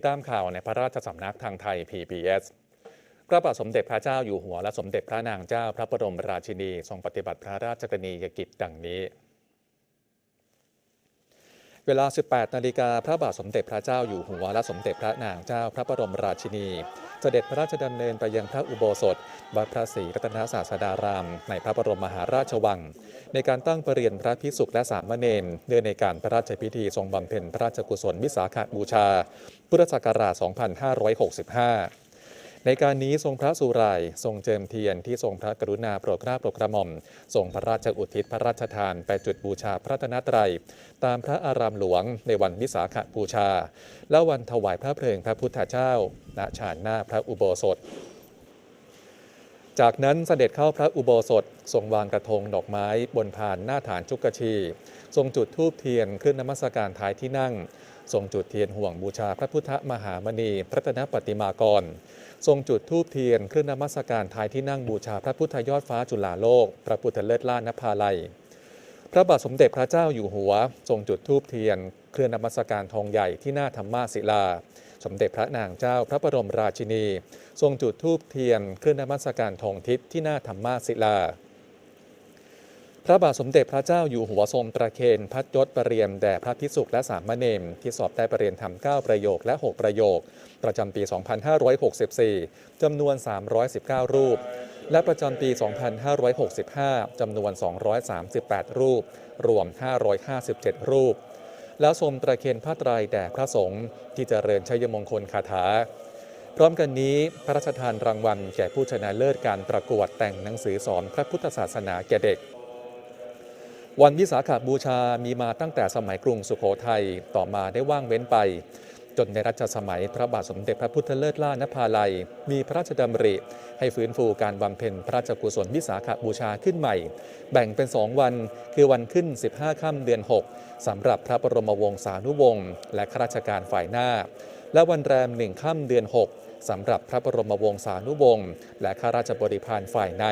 ติดตามข่าวในพระราชสำนักทางไทย PBS พระบาทสมเด็จพระเจ้าอยู่หัวและสมเด็จพระนางเจ้าพระบรมราชินี ทรงปฏิบัติพระราชกรณียกิจดังนี้ เวลา 18 นาฬิกาพระบาทสมเด็จพระเจ้าอยู่หัวและสมเด็จพระนางเจ้าพระบรมราชินี เสด็จพระราชดำเนินไปยังพระอุโบสถวัดพระศรีรัตนศาสดาราม ในพระบรมมหาราชวัง ในการตั้งประเรียนพระภิกษุและสามเณรเนื่องในการพระราชพิธีทรงบำเพ็ญพระราชกุศลวิสาขบูชา พุทธศักราช 2565 ในการนี้ทรงพระสุรายทรงเจิมเทียนที่ทรงพระกรุณาโปรดเกล้าโปรดกระหม่อมทรงพระราชอุทิศพระราชทานไปจุดบูชาพระตนตรัย ตามพระอารามหลวงในวันวิสาขบูชา และวันถวายพระเพลิงพระพุทธเจ้าณชานหน้าพระอุโบสถจากนั้นเสด็จเข้าพระอุโบสถทรงวางกระทงดอกไม้บนพานหน้าฐานจุกชี ทรงจุดธูปเทียนขึ้นนมัสการท้ายที่นั่ง ทรงจุดเทียนห่วงบูชาพระพุทธมหามณีพรัตนปฏิมากร ทรงจุดธูปเทียนขึ้นนมัสการท้ายที่นั่งบูชาพระพุทธยอดฟ้าจุฬาโลก พระพุทธเลิศล่านภาลัย พระบาทสมเด็จพระเจ้าอยู่หัว ทรงจุดธูปเทียนเคลื่อนนมัสการทองใหญ่ที่หน้าธรรมาศิลา สมเด็จพระนางเจ้าพระบรมราชินี ทรงจุดธูปเทียนเคลื่อนนมัสการทองทิศที่หน้าธรรมาศิลา ระบาทสมเด็จพระเจ้าอยู่หัวทรงประเคนพัดยศประเรียนแด่พระภิกษุและสามเณรที่สอบได้ประเรียนธรรม9ประโยคและ 6 ประโยค ประจำปี 2564 จำนวน 319 รูป และประจำปี 2565 จำนวน 238 รูป รวม 557 รูป แล้วทรงประเคนผ้าไตรแด่พระสงฆ์ที่เจริญชัยมงคลคาถาพร้อมกันนี้พระราชทานรางวัลแก่ผู้ชนะเลิศการประกวดแต่งหนังสือสอนพระพุทธศาสนาแก่เด็ก วันวิสาขาบูชามีมาตั้งแต่สมัยกรุงสุขโขทัยต่อมาได้ว่างเว้นไป จนในรัชสมัยพระบาทสมเด็จพระพุทธเลิศล่านภาลัย มีพระราชดำริ ให้ฟื้นฟูการบำเพ็ญพระราชกุศลวิสาขาบูชาขึ้นใหม่ แบ่งเป็นสองวันคือวันขึ้น 15 ค่ำเดือน 6 สำหรับพระบรมวงศานุวงศ์และข้าราชการฝ่ายหน้า และวันแรมหนึ่งค่ำเดือน 6สำหรับพระบรมวงศานุวงศ์และข้าราชบริพารฝ่ายใน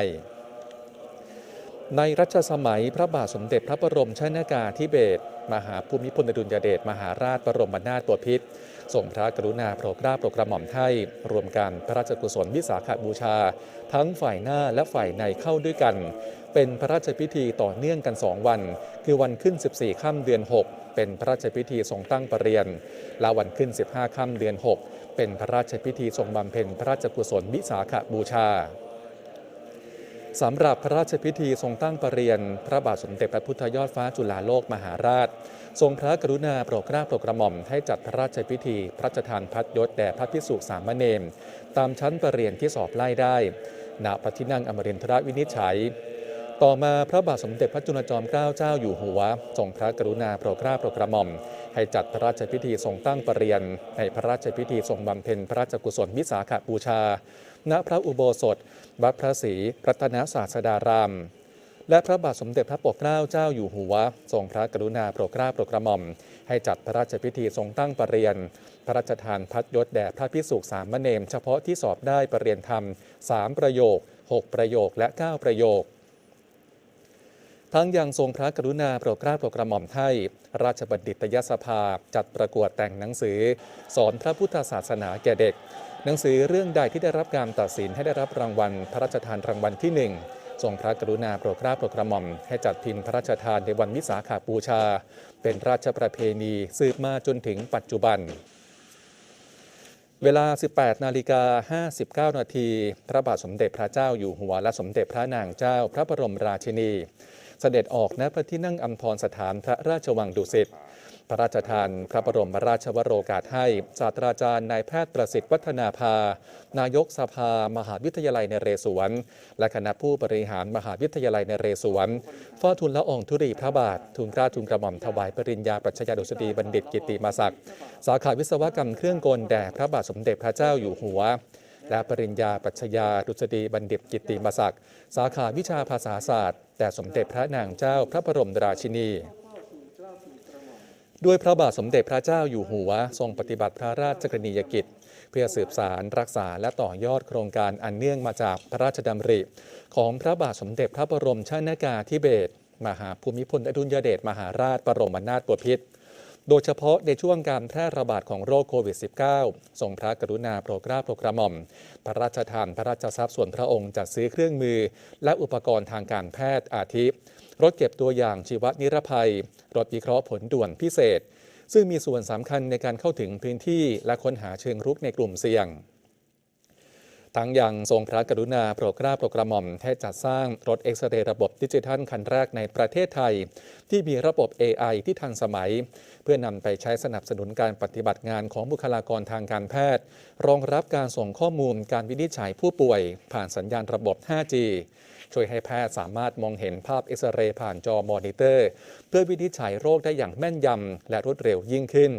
ในรัชสมัยพระบาทสมเด็จพระบรมชนากาธิเบศรมหาภูมิพลอดุลยเดชมหาราชบรมนาถบพิตรทรงพระกรุณาโปรดเกล้าโปรดกระหม่อมไทยรวมกันพระราชกุศลวิสาขบูชา ทั้งฝ่ายหน้าและฝ่ายในเข้าด้วยกัน เป็นพระราชพิธีต่อเนื่องกันสองวัน คือวันขึ้น 14 ค่ำเดือน 6 เป็นพระราชพิธีทรงตั้งประเรียนและวันขึ้น 15 ค่ำเดือน 6 เป็นพระราชพิธีทรงบำเพ็ญพระราชกุศลวิสาขบูชา สำหรับพระราชพิธีทรงตั้งประเรียน พระบาทสมเด็จพระพุทธยอดฟ้าจุฬาโลกมหาราช ทรงพระกรุณาโปรดเกล้าโปรดกระหม่อมให้จัดพระราชพิธี พระราชทานพัดยศแด่พระพิสุสามเณรตามชั้นประเรียนที่สอบไล่ได้ณพระที่นั่งอมรินทรวินิจฉัย ต่อมาพระบาทสมเด็จพระจุลจอมเกล้าเจ้าอยู่หัวทรงพระกรุณาโปรดเกล้าโปรดกระหม่อม ให้จัดพระราชพิธีทรงตั้งประเรียนในพระราชพิธีทรงบำเพ็ญพระราชกุศลวิสาขบูชา ณพระอุโบสถ วัดพระศรีรัตนศาสดาราม และพระบาทสมเด็จพระปกเกล้าเจ้าอยู่หัว ทรงพระกรุณาโปรดเกล้าโปรดกระหม่อม ให้จัดพระราชพิธีทรงตั้งประเรียนพระราชทานพัดยศแด่พระพิสุสามเณรเฉพาะที่สอบได้ประเรียนธรรม 3 ประโยค 6 ประโยคและ 9 ประโยคทั้งยังทรงพระกรุณาโปรดเกล้าโปรดกระหม่อมไทยราชบัณฑิตยสภา จัดประกวดแต่งหนังสือ สอนพระพุทธศาสนาแก่เด็ก หนังสือเรื่องใดที่ได้รับการตัดสินให้ได้รับรางวัล พระราชทานรางวัลที่หนึ่งทรงพระกรุณาโปรดเกล้าโปรดกระหม่อม ให้จัดพิมพ์พระราชทานในวันวิสาขาบูชา เป็นราชประเพณีสืบมาจนถึงปัจจุบัน เวลา 18 นาฬิกา 59 นาที พระบาทสมเด็จพระเจ้าอยู่หัวและสมเด็จพระนางเจ้าพระบรมราชินี เสด็จออกณพระที่นั่งอัมพรสถานพระราชวังดุสิต พระราชทานพระบรมราชวโรกาสให้ศาสตราจารย์นายแพทย์ประสิทธิ์วัฒนาภา นายกสภามหาวิทยาลัยนเรศวร และคณะผู้บริหารมหาวิทยาลัยนเรศวรเฝ้าทูลละอองธุรีพระบาททูลเกล้าทูลกระหม่อมถวายปริญญาปรัชญาดุษฎีบัณฑิตกิติมาศักดิ์สาขาวิศวกรรมเครื่องกลแด่พระบาทสมเด็จพระเจ้าอยู่หัวและปริญญาปรัชญาดุษฎีบัณฑิตกิติมาศักดิ์สาขาวิชาภาษาศาสตร์ แต่สมเด็จพระนางเจ้าพระบรมราชินี ด้วยพระบาทสมเด็จพระเจ้าอยู่หัว ทรงปฏิบัติพระราชกรณียกิจ เพื่อสืบสารรักษาและต่อยอดโครงการอันเนื่องมาจากพระราชดำริ ของพระบาทสมเด็จพระบรมชนากาธิเบศรมหาภูมิพลอดุลยเดชมหาราชบรมนาถบพิตรโดยเฉพาะในช่วงการแพร่ระบาดของโรคโควิด -19 ทรงพระกรุณาโปรดเกล้าโปรดกระหม่อม พระราชทานพระราชทรัพย์ส่วนพระองค์จัดซื้อเครื่องมือ และอุปกรณ์ทางการแพทย์อาทิ รถเก็บตัวอย่างชีวนิรภัย รถวิเคราะห์ผลด่วนพิเศษ ซึ่งมีส่วนสำคัญในการเข้าถึงพื้นที่และค้นหาเชิงรุกในกลุ่มเสี่ยง ทั้งยังทรงพระกรุณาโปรดเกล้าโปรดกระหม่อมให้จัดสร้างรถเอ็กซเรย์ระบบดิจิทัลคันแรกในประเทศไทย ที่มีระบบ AI ที่ทันสมัย เพื่อนำไปใช้สนับสนุนการปฏิบัติงานของบุคลากรทางการแพทย์ รองรับการส่งข้อมูลการวินิจฉัยผู้ป่วย ผ่านสัญญาณระบบ 5G ช่วยให้แพทย์สามารถมองเห็นภาพเอ็กซเรย์ผ่านจอมอนิเตอร์ เพื่อวินิจฉัยโรคได้อย่างแม่นยำและรวดเร็วยิ่งขึ้น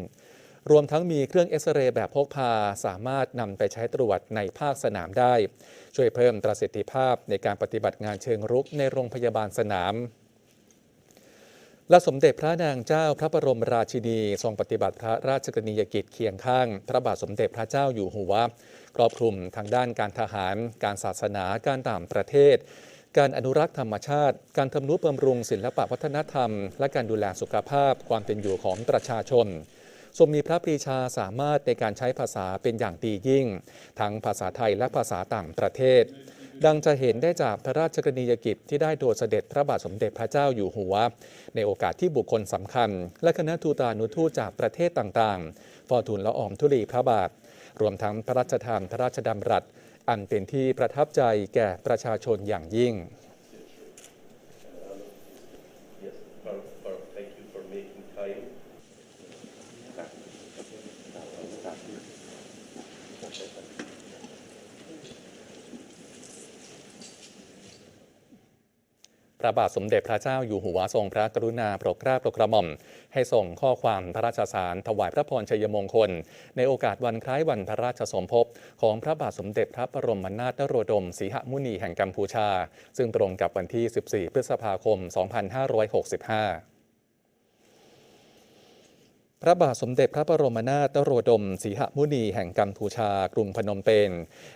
รวมทั้งมีเครื่องเอ็กซเรย์แบบพกพาสามารถนำไปใช้ตรวจในภาคสนามได้ ช่วยเพิ่มประสิทธิภาพในการปฏิบัติงานเชิงรุกในโรงพยาบาลสนามและสมเด็จพระนางเจ้าพระบรมราชินี ทรงปฏิบัติพระราชกรณียกิจเคียงข้าง พระบาทสมเด็จพระเจ้าอยู่หัวครอบคลุมทางด้านการทหาร การศาสนา การต่างประเทศ การอนุรักษ์ธรรมชาติ การทำนุบำรุงศิลปะวัฒนธรรม และการดูแลสุขภาพความเป็นอยู่ของประชาชน ทรงมีพระปรีชาสามารถในการใช้ภาษาเป็นอย่างดียิ่ง ทั้งภาษาไทยและภาษาต่างประเทศ ดังจะเห็นได้จากพระราชกรณียกิจที่ได้โดยเสด็จพระบาทสมเด็จพระเจ้าอยู่หัว ในโอกาสที่บุคคลสำคัญ และคณะทูตานุทูตจากประเทศต่างๆฟอทูลละอองธุลีพระบาท รวมทั้งพระราชทานพระราชดำรัส อันเป็นที่ประทับใจแก่ประชาชนอย่างยิ่ง พระบาทสมเด็จพระเจ้าอยู่หัวทรงพระกรุณาโปรดเกล้าโปรดกระหม่อม ให้ส่งข้อความพระราชสารถวายพระพรชัยมงคล ในโอกาสวันคล้ายวันพระราชสมภพของพระบาทสมเด็จพระบรมนาถนโรดมสีหมุนีแห่งกัมพูชา ซึ่งตรงกับวันที่ 14 พฤษภาคม 2565 พระบาทสมเด็จพระบรมนาถโรดม สีหมุนีแห่งกัมพูชากรุงพนมเปญ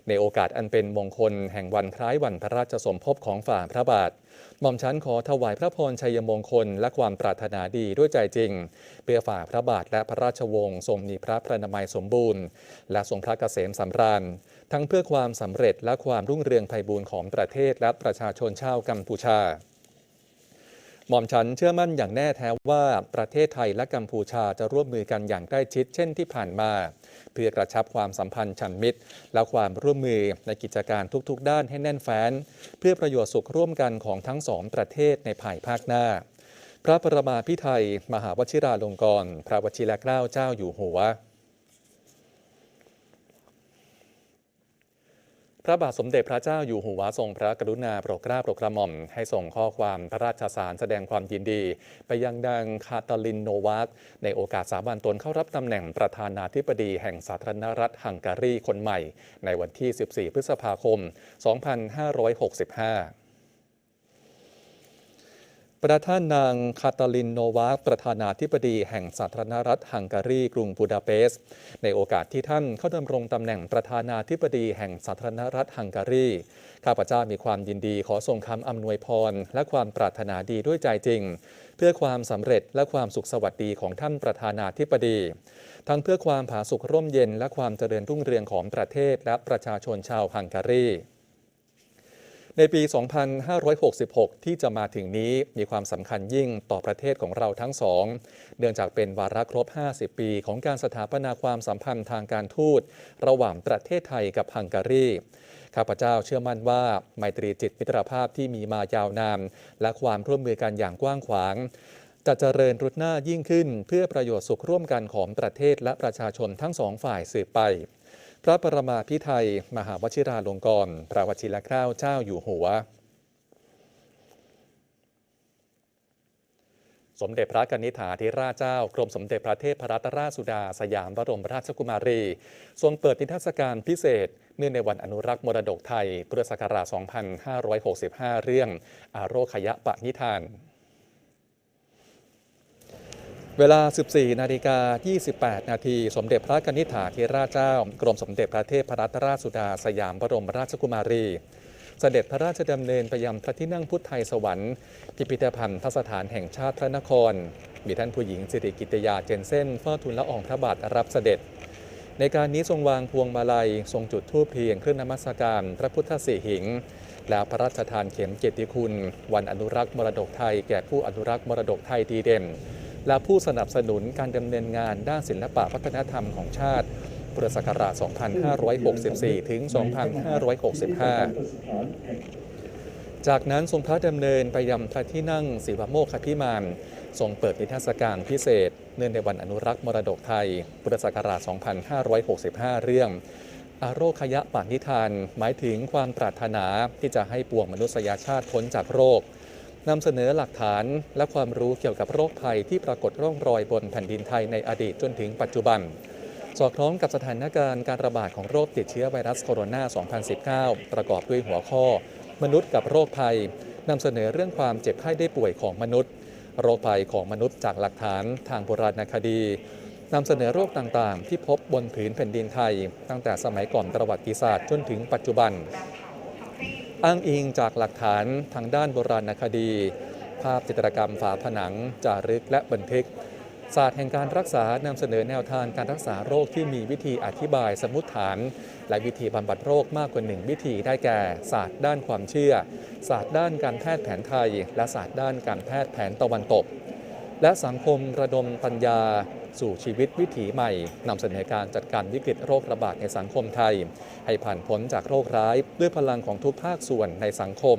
ในโอกาสอันเป็นมงคลแห่งวันคล้ายวันพระราชสมภพของฝ่าพระบาทหม่อมชั้นขอถวายพระพรชัยมงคลและความปรารถนาดีด้วยใจจริง เพื่อฝ่าพระบาทและพระราชวงศ์ทรงมีพระพระนามัยสมบูรณ์ และทรงพระเกษมสำราญ ทั้งเพื่อความสำเร็จและความรุ่งเรืองไพบูรณ์ของประเทศและประชาชนชาวกัมพูชา หม่อมฉันเชื่อมั่นอย่างแน่แท้ว่าประเทศไทยและกัมพูชาจะร่วมมือกันอย่างใกล้ชิดเช่นที่ผ่านมา เพื่อกระชับความสัมพันธ์ฉันมิตร และความร่วมมือในกิจการทุกๆ ด้านให้แน่นแฟ้น เพื่อประโยชน์สุขร่วมกันของทั้งสองประเทศในภายภาคหน้า พระประมาพิไทย มหาวชิราลงกรณ์พระวชิรเกล้าเจ้าอยู่หัว พระบาทสมเด็จพระเจ้าอยู่หัวทรงพระกรุณาโปรดเกล้าโปรดกระหม่อม ให้ส่งข้อความพระราชสารแสดงความยินดี ไปยังดังคาตาลินโนวัตในโอกาสสาวันตนเข้ารับตำแหน่งประธานาธิบดีแห่งสาธารณรัฐฮังการีคนใหม่ ในวันที่ 14 พฤษภาคม 2565 ประธานนางคาตาลินโนวาประธานาธิบดีแห่งสาธารณรัฐฮังการีกรุงบูดาเปสต์ในโอกาสที่ท่านเข้าดำรงตำแหน่งประธานาธิบดีแห่งสาธารณรัฐฮังการีข้าพเจ้ามีความยินดีขอส่งคำอำนวยพร และความปรารถนาดีด้วยใจจริง เพื่อความสำเร็จและความสุขสวัสดีของท่านประธานาธิบดี ทั้งเพื่อความผาสุกร่มเย็นและความเจริญรุ่งเรืองของประเทศและประชาชนชาวฮังการี ในปี 2566 ที่จะมาถึงนี้มีความสำคัญยิ่งต่อประเทศของเราทั้งสอง เนื่องจากเป็นวาระครบ 50 ปีของการสถาปนาความสัมพันธ์ทางการทูต ระหว่างประเทศไทยกับฮังการีข้าพเจ้าเชื่อมั่นว่าไมตรีจิตมิตรภาพที่มีมายาวนานและความร่วมมือกันอย่างกว้างขวาง จะเจริญรุดหน้ายิ่งขึ้น เพื่อประโยชน์สุขร่วมกันของประเทศและประชาชนทั้งสองฝ่ายสืบไป พระประมาพิไทยมหาวชิราลงกรณ์พระวชิรเกล้าเจ้าอยู่หัว สมเด็จพระกนิษฐาธิราชเจ้ากรมสมเด็จพระเทพรัตนราชสุดา สยามบรมราชกุมารี ทรงเปิดนิทรรศการพิเศษ เนื่องในวันอนุรักษ์มรดกไทยพุทธศักราช 2565 เรื่อง อาโรคยะปะนิทาน เวลา 14 นาฬิกา 28 นาที สมเด็จพระกนิษฐาธิราชเจ้า กรมสมเด็จพระเทพรัตนราชสุดาสยามบรมราชกุมารีเสด็จพระราชดำเนินไปยังพระที่นั่งพุทธไทยสวรรค์พิพิธภัณฑ์ทสถานแห่งชาติพระนคร มีท่านผู้หญิงสิริกิตยาเจนเซ่นเฝ้าทูลละอองพระบาทรับเสด็จ ในการนี้ทรงวางพวงมาลัย ทรงจุดธูปเทียนเครื่องนมัสการ พระพุทธสีหิงแล้วพระราชทานเข็มเกียรติคุณ วันอนุรักษ์มรดกไทย แก่ผู้อนุรักษ์มรดกไทยดีเด่น และผู้สนับสนุนการดำเนินงานด้านศิลปะวัฒนธรรมของชาติพุทธศักราช 2564 ถึง 2565 จากนั้นทรงพระดำเนินไปยังพระที่นั่งศิวโมกขพิมานทรงเปิดนิทรรศการพิเศษ เนื่องในวันอนุรักษ์มรดกไทย พุทธศักราช 2565 เรื่องอาโรคยะปานิธาน หมายถึงความปรารถนาที่จะให้ปวงมนุษยชาติพ้นจากโรค นำเสนอหลักฐานและความรู้เกี่ยวกับโรคภัยที่ปรากฏร่องรอยบนแผ่นดินไทยในอดีตจนถึงปัจจุบัน สอดคล้องกับสถานการณ์การระบาดของโรคติดเชื้อไวรัสโคโรนา 2019 ประกอบด้วยหัวข้อ มนุษย์กับโรคภัยนำเสนอเรื่องความเจ็บไข้ได้ป่วยของมนุษย์ โรคภัยของมนุษย์จากหลักฐานทางโบราณคดีนำเสนอโรคต่างๆ ที่พบบนผืนแผ่นดินไทย ตั้งแต่สมัยก่อนประวัติศาสตร์จนถึงปัจจุบัน อ้างอิงจากหลักฐานทางด้านโบราณคดี ภาพจิตรกรรมฝาผนัง จารึกและบันทึก ศาสตร์แห่งการรักษานำเสนอแนวทางการรักษาโรคที่มีวิธีอธิบายสมมติฐาน และวิธีบำบัดโรคมากกว่าหนึ่งวิธีได้แก่ ศาสตร์ด้านความเชื่อ ศาสตร์ด้านการแพทย์แผนไทย และศาสตร์ด้านการแพทย์แผนตะวันตก และสังคมระดมปัญญา สู่ชีวิตวิถีใหม่นำเสนอการจัดการวิกฤตโรคระบาดในสังคมไทย ให้ผ่านพ้นจากโรคร้ายด้วยพลังของทุกภาคส่วนในสังคม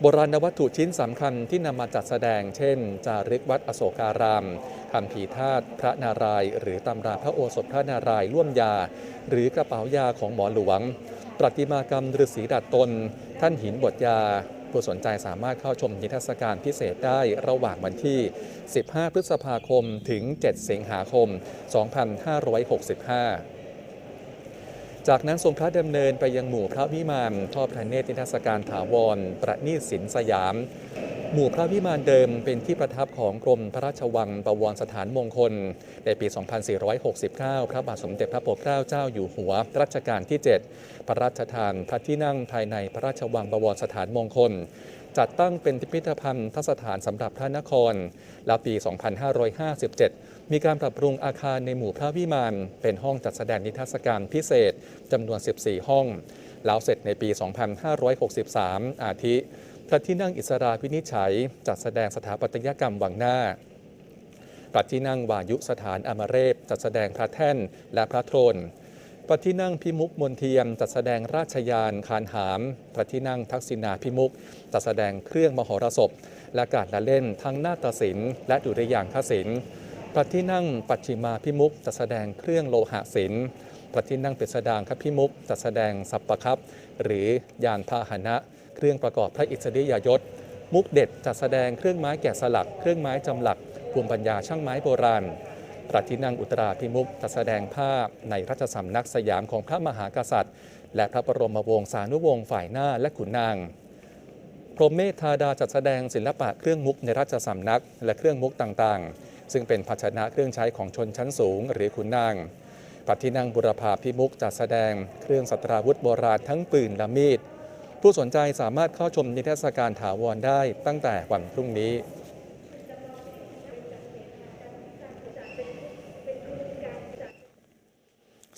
โบราณวัตถุชิ้นสำคัญที่นำมาจัดแสดง เช่น จารึกวัดอโศการามคำผีธาตุพระนารายหรือตำราพระโอสถพระนารายร่วมยา หรือกระเป๋ายาของหมอหลวงประติมากรรมฤาษีดัดตน ท่านหินบทยา ผู้สนใจสามารถเข้าชมนิทรรศการพิเศษได้ระหว่างวันที่ 15 พฤษภาคมถึง 7 สิงหาคม 2565จากนั้นทรงพระดำเนินไปยังหมู่พระวิมานทอดพระเนตรนิทรรศการถาวร ประณีตสินสยาม หมู่พระวิมานเดิมเป็นที่ประทับของกรมพระราชวังประวรสถานมงคล ในปี 2469 พระบาทสมเด็จพระปกเกล้าเจ้าอยู่หัว รัชกาลที่ 7 พระราชทานพระที่นั่งภายในพระราชวังประวรสถานมงคล จัดตั้งเป็นพิพิธภัณฑ์ทสถานสำหรับพระนคร และปี 2557 มีการปรับปรุงอาคารในหมู่พระวิมาน เป็นห้องจัดแสดงนิทรรศการพิเศษจำนวน 14 ห้อง แล้วเสร็จในปี 2563 อาทิ พระที่นั่งอิสราพินิจฉัยจัดแสดงสถาปัตยกรรมวังหน้าพระที่นั่งวายุสถานอมเรศจัดแสดงพระแท่นและพระโทนพระที่นั่งพิมุกมนเทียมจัดแสดงราชยานคานหาม พระที่นั่งทักษิณาพิมุกจัดแสดงเครื่องมหรสพ และการละเล่นทั้งนาฏศิลป์และดุริยางคศิลป์ พระที่นั่งปัจฉิมาพิมุกจัดแสดงเครื่องโลหะศิลป์ พระที่นั่งเปรตสดางคพิมุกจัดแสดงสัปปคับ หรือยานพาหนะ เครื่องประกอบพระอิสริยยศ มุกเด็ดจัดแสดงเครื่องไม้แกะสลัก เครื่องไม้จำหลักภูมิปัญญาช่างไม้โบราณพระที่นั่งอุตราพิมุกจัดแสดงภาพในราชสำนักสยามของพระมหากษัตริย์ และพระบรมวงศานุวงศ์ฝ่ายหน้าและขุนนางพรหมเมธาดาจัดแสดงศิลปะเครื่องมุกในราชสำนัก และเครื่องมุกต่างๆ ซึ่งเป็นภาชนะเครื่องใช้ของชนชั้นสูง หรือขุนนางพระที่นั่งบุรพาพิมุกจัดแสดงเครื่องสัตราวุธโบราณทั้งปืนและมีด ผู้สนใจสามารถเข้าชมนิทรรศการถาวรได้ตั้งแต่วันพรุ่งนี้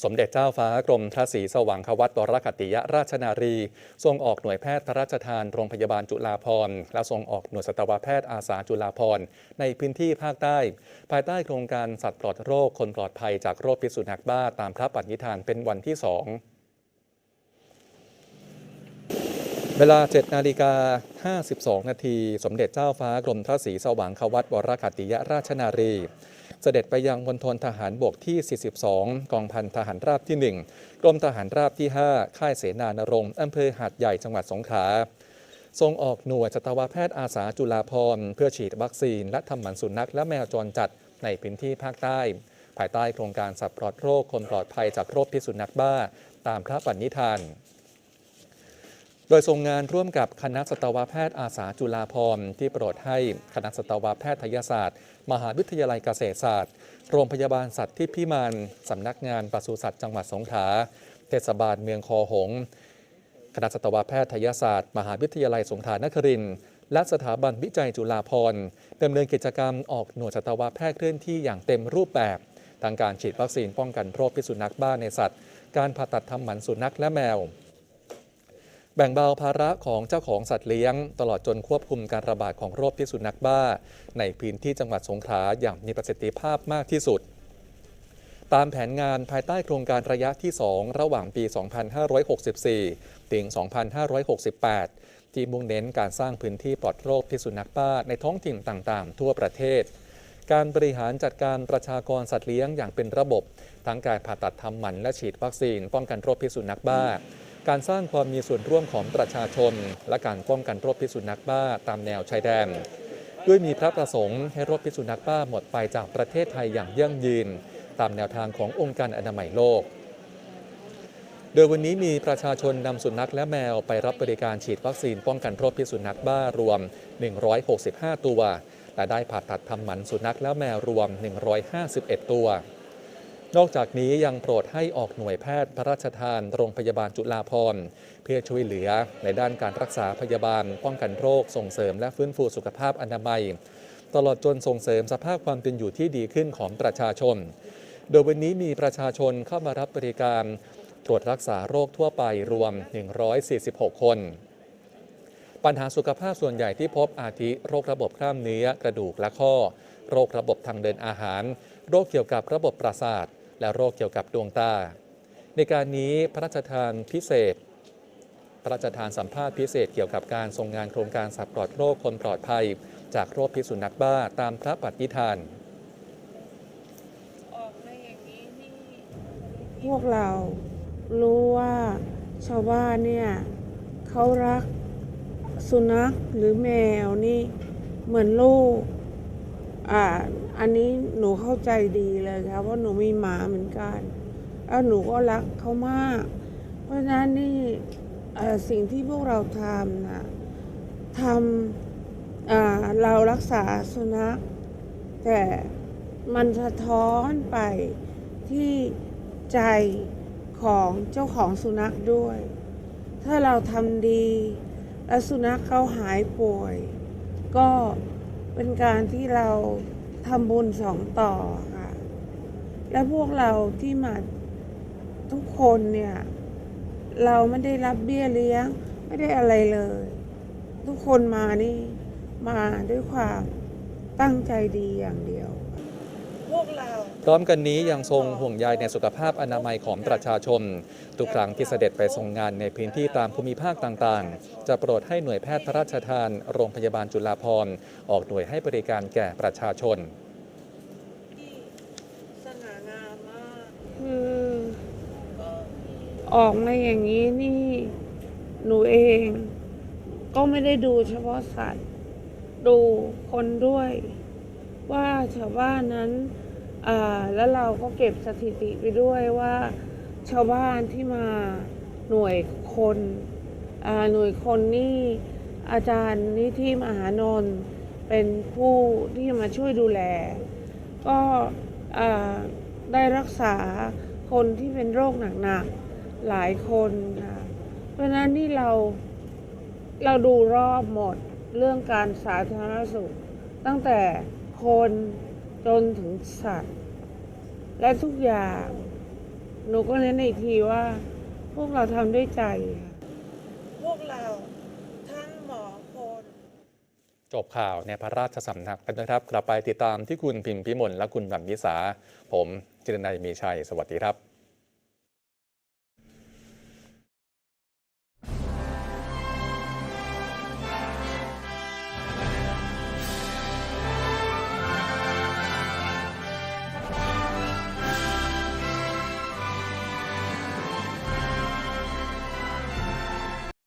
สมเด็จเจ้าฟ้ากรมพระศรีสว่างควัตวรคัตติยราชนารี ทรงออกหน่วยแพทย์พระราชทานโรงพยาบาลจุฬาภรณ์และทรงออกหน่วยสัตวแพทย์อาสาจุฬาภรณ์ในพื้นที่ภาคใต้ ภายใต้โครงการสัตว์ปลอดโรคคนปลอดภัยจากโรคพิษสุนัขบ้าตามพระปณิธานเป็นวันที่สอง เวลา 7 นาฬิกา 52 นาที สมเด็จเจ้าฟ้ากรมพระศรีสว่างควัตวรคัติยราชนารี เสด็จไปยังมณฑลทหารบกที่ 42 กองพันทหารราบที่ 1 กรมทหารราบที่ 5 ค่ายเสนานรงค์อำเภอหาดใหญ่จังหวัดสงขลา ทรงออกหน่วยสัตวแพทย์อาสาจุฬาภรณ์เพื่อฉีดวัคซีน และทำหมันสุนัขและแมวจรจัดในพื้นที่ภาคใต้ ภายใต้โครงการสัตว์ปลอดโรคคนปลอดภัยจากโรคพิษสุนัขบ้า ตามพระปณิธาน โดยทรงงานร่วมกับคณะสัตวแพทย์อาสาจุฬาภรณ์ที่โปรดให้คณะสัตวแพทยศาสตร์ มหาวิทยาลัยเกษตรศาสตร์ โรงพยาบาลสัตว์ที่พิมานสำนักงานปศุสัตว์จังหวัดสงขลาเทศบาลเมืองคอหง คณะสัตวแพทยศาสตร์ มหาวิทยาลัยสงขลานครินทร์และสถาบันวิจัยจุฬาภรณ์ดำเนินกิจกรรมออกหน่วยสัตวแพทย์เคลื่อนที่อย่างเต็มรูปแบบทางการฉีดวัคซีนป้องกันโรคพิษสุนัขบ้าในสัตว์ การผ่าตัดทำหมันสุนัขและแมว แบ่งเบาภาระของเจ้าของสัตว์เลี้ยง ตลอดจนควบคุมการระบาดของโรคพิษสุนัขบ้า ในพื้นที่จังหวัดสงขลาอย่างมีประสิทธิภาพมากที่สุด ตามแผนงานภายใต้โครงการระยะที่ 2 ระหว่างปี 2564 ถึง 2568 ที่มุ่งเน้นการสร้างพื้นที่ปลอดโรคพิษสุนัขบ้าในท้องถิ่นต่างๆ ทั่วประเทศการบริหารจัดการประชากรสัตว์เลี้ยงอย่างเป็นระบบ ทั้งการผ่าตัดทำหมันและฉีดวัคซีนป้องกันโรคพิษสุนัขบ้า การสร้างความมีส่วนร่วมของประชาชน และการป้องกันโรคพิษสุนัขบ้าตามแนวชายแดน ด้วยมีพระประสงค์ให้โรคพิษสุนัขบ้าหมดไปจากประเทศไทยอย่างยั่งยืน ตามแนวทางขององค์การอนามัยโลก โดยวันนี้มีประชาชนนำสุนัขและแมวไปรับบริการฉีดวัคซีนป้องกันโรคพิษสุนัขบ้ารวม 165 ตัว และได้ผ่าตัดทำหมันสุนัขและแมวรวม 151 ตัว นอกจากนี้ยังโปรดให้ออกหน่วยแพทย์พระราชทานโรงพยาบาลจุฬาภรณ์เพื่อช่วยเหลือในด้านการรักษาพยาบาล ป้องกันโรค ส่งเสริมและฟื้นฟูสุขภาพอนามัย ตลอดจนส่งเสริมสภาพความเป็นอยู่ที่ดีขึ้นของประชาชน โดยวันนี้มีประชาชนเข้ามารับบริการตรวจรักษาโรคทั่วไปรวม 146 คน ปัญหาสุขภาพส่วนใหญ่ที่พบอาทิโรคระบบกล้ามเนื้อกระดูกและข้อ โรคระบบทางเดินอาหาร โรคเกี่ยวกับระบบประสาท และโรคเกี่ยวกับดวงตา ในการนี้พระราชทานพิเศษ พระราชทานสัมภาษณ์พิเศษเกี่ยวกับการทรงงานโครงการสัตว์ปลอดโรคคนปลอดภัย จากโรคพิษสุนัขบ้าตามพระปฏิทานออกมาอย่างนี้นี่พวกเรารู้ว่าชาวบ้านเนี่ยเขารักสุนัขหรือแมวนี่เหมือนลูกอ่า อันนี้หนูเข้าใจดีเลยค่ะเพราะหนูมีหมาเหมือนกันแล้วหนูก็รักเขามาก เพราะฉะนั้นนี่สิ่งที่พวกเราทำนะทำเรารักษาสุนัข แต่มันสะท้อนไปที่ใจของเจ้าของสุนัขด้วย ถ้าเราทำดี และสุนัขเขาหายป่วย ก็เป็นการที่เรา ทำบุญสองต่อค่ะ และพวกเราที่มาทุกคนเนี่ย เราไม่ได้รับเบี้ยเลี้ยง ไม่ได้อะไรเลย ทุกคนมานี่ มาด้วยความตั้งใจดีอย่างเดียว พวกเรา พร้อมกันนี้ยังทรงห่วงใยในสุขภาพอนามัยของประชาชน ทุกครั้งที่เสด็จไปทรงงานในพื้นที่ตามภูมิภาคต่างๆ จะโปรดให้หน่วยแพทย์พระราชทาน โรงพยาบาลจุฬาภรณ์ออกหน่วยให้บริการแก่ประชาชนที่สง่างามมากคือออกมาอย่างนี้นี่ หนูเอง ก็ไม่ได้ดูเฉพาะสัตว์ ดูคนด้วย ว่าชาวบ้านนั้นแล้วเราก็เก็บสถิติไปด้วยว่าชาวบ้านที่มาหน่วยคนหน่วยคนนี่อาจารย์นิธิมหานนท์เป็นผู้ที่มาช่วยดูแล ก็ได้รักษาคนที่เป็นโรคหนักๆหลายคนค่ะ เพราะฉะนั้นนี่เราเราดูรอบหมดเรื่องการสาธารณสุขตั้งแต่ คนจนถึงสัตว์ และทุกอย่าง หนูก็เน้นอีกทีว่า พวกเราทำด้วยใจค่ะพวกเราทั้งหมอคน จบข่าวในพระราชสำนักกันนะครับ กลับไปติดตามที่คุณพิมพิมลและคุณบันวิสา ผมจิรนัยมีชัย สวัสดีครับ